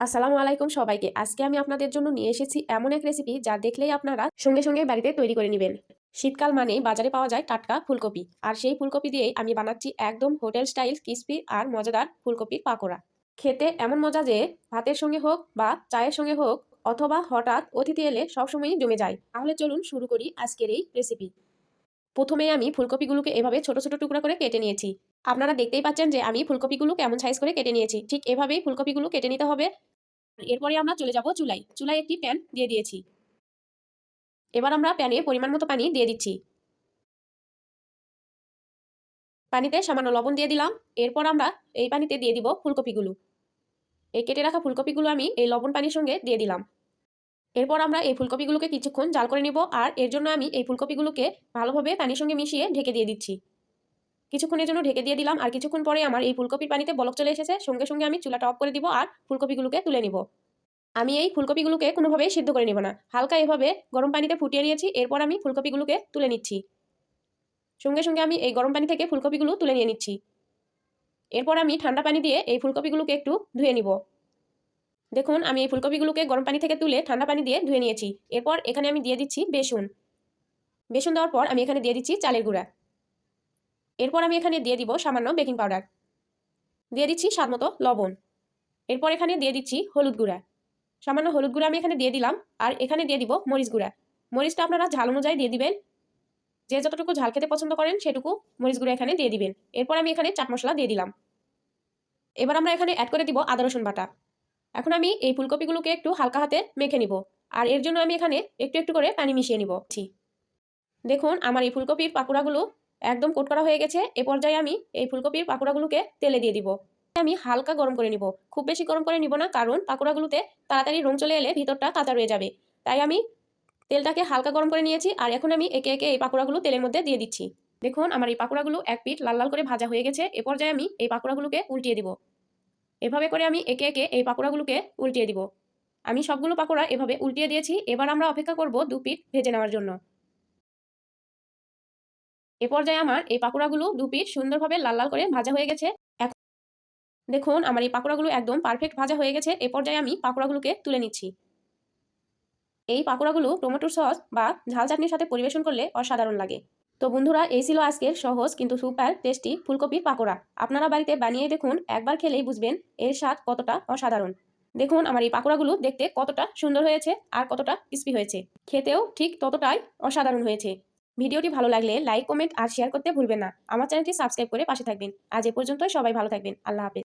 আসসালামু আলাইকুম সবাইকে। আজকে আমি আপনাদের জন্য নিয়ে এসেছি এমন এক রেসিপি যা দেখলেই আপনারা সঙ্গে সঙ্গে বাড়িতে তৈরি করে নেবেন। শীতকাল মানেই বাজারে পাওয়া যায় টাটকা ফুলকপি। আর সেই ফুলকপি দিয়েই আমি বানাচ্ছি একদম হোটেল স্টাইল ক্রিসপি আর মজাদার ফুলকপির পাকোড়া। খেতে এমন মজা যে, ভাতের সঙ্গে হোক বা চায়ের সঙ্গে হোক অথবা হঠাৎ অতিথি এলে সবসময়ই জমে যায়। তাহলে চলুন শুরু করি আজকের এই রেসিপি প্রথমে আমি ফুলকপিগুলোকে এভাবে ছোট ছোট টুকরা করে কেটে নিয়েছি। আপনারা দেখতেই পাচ্ছেন যে আমি ফুলকপিগুলো কেমন সাইজ করে কেটে নিয়েছি। ঠিক এভাবেই ফুলকপিগুলো কেটে নিতে হবে। এরপরে আমরা চলে যাব চুলাই চুলায় একটি প্যান দিয়ে দিয়েছি। এবার আমরা প্যানে পরিমাণ মতো পানি দিয়ে দিচ্ছি। পানিতে সামান্য লবণ দিয়ে দিলাম। এরপর আমরা এই পানিতে দিয়ে দিব ফুলকপিগুলো। এই কেটে রাখা ফুলকপিগুলো আমি এই লবণ পানির সঙ্গে দিয়ে দিলাম। এরপর আমরা এই ফুলকপিগুলোকে কিছুক্ষণ জাল করে নিব আর এর জন্য আমি এই ফুলকপিগুলোকে ভালোভাবে পানির সঙ্গে মিশিয়ে ঢেকে দিয়ে দিচ্ছি। কিছুক্ষণের জন্য ঢেকে দিয়ে দিলাম, আর কিছুক্ষণ পরে আমার এই ফুলকপির পানিতে বলক চলে এসেছে। সঙ্গে সঙ্গে আমি চুলাটা অফ করে দিব আর ফুলকপিগুলোকে তুলে নিব। আমি এই ফুলকপিগুলোকে কোনোভাবেই সিদ্ধ করে নিব না। হালকা এভাবে গরম পানিতে ফুটিয়ে নিয়েছি, এরপর আমি ফুলকপিগুলোকে তুলে নিচ্ছি। সঙ্গে সঙ্গে আমি এই গরম পানি থেকে ফুলকপিগুলো তুলে নিয়ে নিচ্ছি। এরপর আমি ঠান্ডা পানি দিয়ে এই ফুলকপিগুলোকে একটু ধুয়ে নিব। দেখুন, আমি এই ফুলকপিগুলোকে গরম পানি থেকে তুলে ঠান্ডা পানি দিয়ে ধুয়ে নিয়েছি। এরপর এখানে আমি দিয়ে দিচ্ছি বেসন। বেসন দেওয়ার পর আমি এখানে দিয়ে দিচ্ছি চালের গুঁড়া। এরপর আমি এখানে দিয়ে দিব সামান্য বেকিং পাউডার। দিয়ে দিচ্ছি স্বাদ মতো লবণ। এরপর এখানে দিয়ে দিচ্ছি হলুদ গুঁড়া। সামান্য হলুদ গুঁড়া আমি এখানে দিয়ে দিলাম। আর এখানে দিয়ে দিব মরিচ গুঁড়া। মরিচটা আপনারা ঝাল অনুযায়ী দিয়ে দিবেন। যে যতটুকু ঝাল খেতে পছন্দ করেন সেটুকু মরিচ গুঁড়া এখানে দিয়ে দিবেন। এরপর আমি এখানে চাট মশলা দিয়ে দিলাম। এবার আমরা এখানে অ্যাড করে দিব আদা, রসুন বাটা। এখন আমি এই ফুলকপিগুলোকে একটু হালকা হাতে মেখে নিব। আর এর জন্য আমি এখানে একটু একটু করে পানি মিশিয়ে নিব। দেখুন, আমার এই ফুলকপির পাকোড়াগুলো একদম কোট করা হয়ে গেছে, এ পর্যায়ে আমি এই ফুলকপির পাকোড়াগুলোকে তেলে দিয়ে দিব। আমি হালকা গরম করে নিব। খুব বেশি গরম করে নিব না, কারণ পাকোড়াগুলোতে তাড়াতাড়ি রং চলে এলে ভিতরটা কাঁচা রয়ে যাবে। তাই আমি তেলটাকে হালকা গরম করে নিয়েছি, আর এখন আমি একে একে এই পাকোড়াগুলো তেলের মধ্যে দিয়ে দিচ্ছি। দেখুন, আমার এই পাকোড়াগুলো এক পিঠ লাল লাল করে ভাজা হয়ে গেছে, এ পর্যায়ে আমি এই পাকোড়াগুলোকে উল্টিয়ে দিব। এভাবে করে আমি একে একে এই পাকোড়াগুলোকে উল্টিয়ে দিব। আমি সবগুলো পাকোড়া এভাবে উল্টিয়ে দিয়েছি, এবার আমরা অপেক্ষা করব দু পিঠ ভেজে নেওয়ার জন্য। এ পর্যায়ে আমার এই পাকোড়াগুলো দু পিঠ সুন্দরভাবে লাল লাল করে ভাজা হয়ে গেছে। দেখুন, আমার এই পাকোড়াগুলো একদম পারফেক্ট ভাজা হয়ে গেছে। এ পর্যায়ে আমি পাকোড়াগুলোকে তুলে নিচ্ছি। এই পাকোড়াগুলো টমেটোর সস বা ঝাল চাটনির সাথে পরিবেশন করলে অসাধারণ লাগে। তো বন্ধুরা, এই ছিল আজকের সহজ কিন্তু সুপার টেস্টি ফুলকপির পাকোড়া। আপনারা বাড়িতে বানিয়ে দেখুন, একবার খেলেই বুঝবেন এর স্বাদ কতটা অসাধারণ। দেখুন, আমার এই পাকোড়াগুলো দেখতে কতটা সুন্দর হয়েছে আর কতটা ক্রিস্পি হয়েছে। খেতেও ঠিক ততটাই অসাধারণ হয়েছে। ভিডিওটি ভালো লাগলে লাইক, কমেন্ট আর শেয়ার করতে ভুলবেন না। আমার চ্যানেলটি সাবস্ক্রাইব করে পাশে থাকবেন। আজ এ পর্যন্ত সবাই ভালো থাকবেন। আল্লাহ হাফেজ।